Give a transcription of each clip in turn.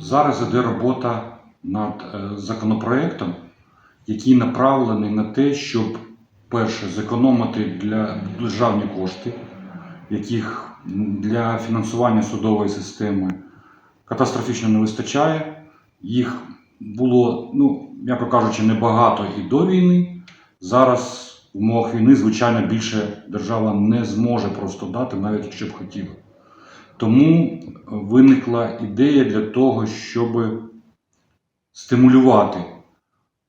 Зараз іде робота над е, законопроектом, який направлений на те, щоб перше зекономити для державні кошти, яких для фінансування судової системи катастрофічно не вистачає. Їх було, ну, м'яко кажучи, небагато і до війни. Зараз в умовах війни, звичайно, більше держава не зможе просто дати, навіть якщо б хотіла. Тому виникла ідея для того, щоб стимулювати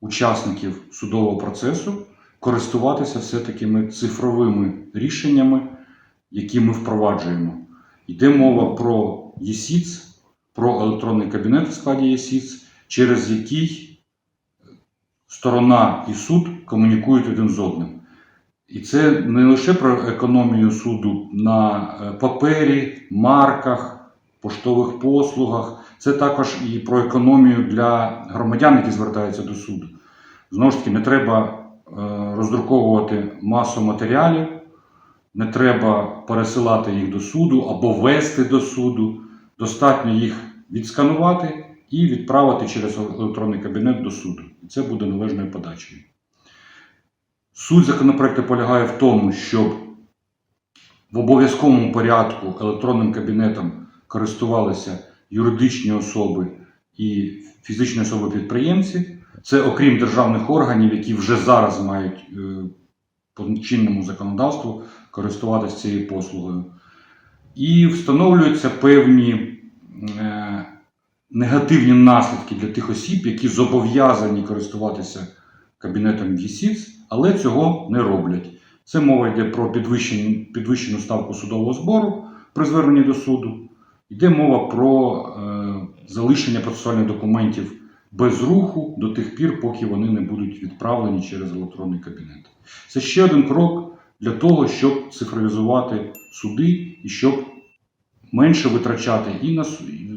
учасників судового процесу користуватися все-такими цифровими рішеннями, які ми впроваджуємо. Йде мова про ЄСІЦ, про електронний кабінет в складі ЄСІЦ, через який сторона і суд комунікують один з одним. І це не лише про економію суду на е, папері, марках, поштових послугах, це також і про економію для громадян, які звертаються до суду. Знову ж таки, не треба е, роздруковувати масу матеріалів, не треба пересилати їх до суду або вести до суду. Достатньо їх відсканувати і відправити через електронний кабінет до суду. І це буде належною подачею. Суть законопроекту полягає в тому, щоб в обов'язковому порядку електронним кабінетом користувалися юридичні особи і фізичні особи-підприємці. Це окрім державних органів, які вже зараз мають е, по чинному законодавству користуватися цією послугою. І встановлюються певні е, негативні наслідки для тих осіб, які зобов'язані користуватися кабінетом ЄСІЦ, але цього не роблять. Це мова йде про підвищену, ставку судового збору при зверненні до суду. Йде мова про е, залишення процесуальних документів без руху до тих пір, поки вони не будуть відправлені через електронний кабінет. Це ще один крок для того, щоб цифровізувати суди і щоб менше витрачати і на,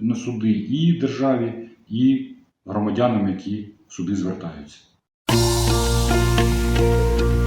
на суди, і державі, і громадянам, які в суди звертаються. Música